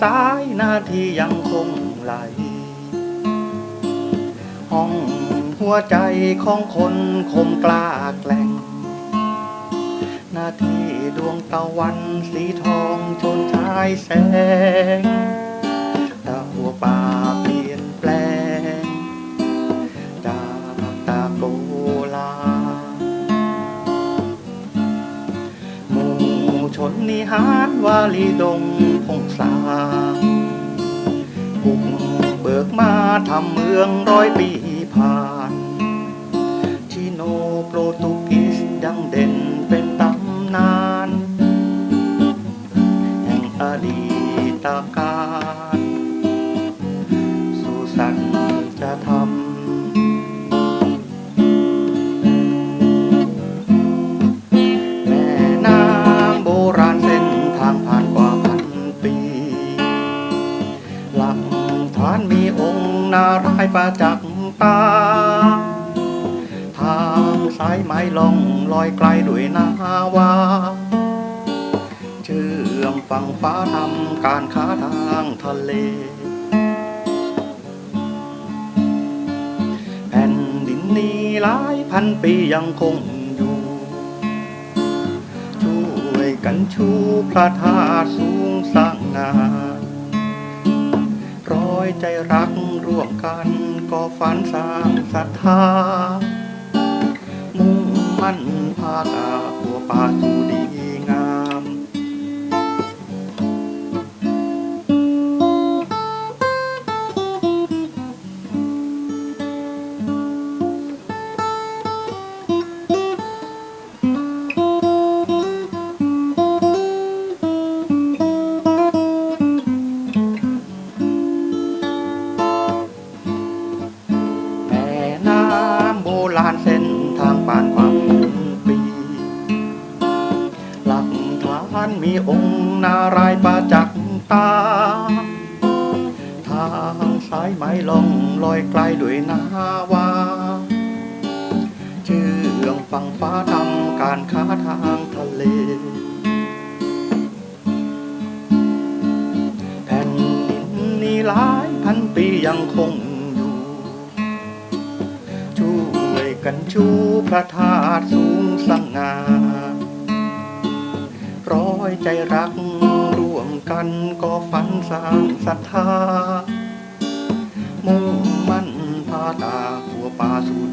สายนาทียังคงไหล ห้องหัวใจของคนคมกล้าแกล่งนาทีดวงตะวันสีทองชนชายแสง ชนนิหารวาลีดงพงษาบุกเบิกมาทำเมืองร้อยปีผ่าน นารายประจักษ์ตา ทางสายไม้ล่องลอยไกลด้วยนาวา เชื่อมฝั่งฟ้าทำการค้าทางทะเล แผ่นดินนี้หลายพันปียังคงอยู่ช่วยกันชูพระธาตุสูงสงงาน อยใจรักร่วมกันก่อฝันสร้างศรัทธา มุ่งมั่นพาตาหัวปาสู่ดีำโบราณเส้นทางผ่านความปี หลักฐานมีองค์นารายณ์ประจักษ์ตา ทางสายไม้ลองลอยไกลด้วยนาวาเชื่อมฝั่งฟ้าทำการค้าทางทะเลแผ่นดินนี้หลายพันปียังคง กันชูพระธาตุสูงสง่าร้อยใจรักร่วมกันก็ฝันสร้างศรัทธามุ่งมั่นพาตาหัวป่าสู่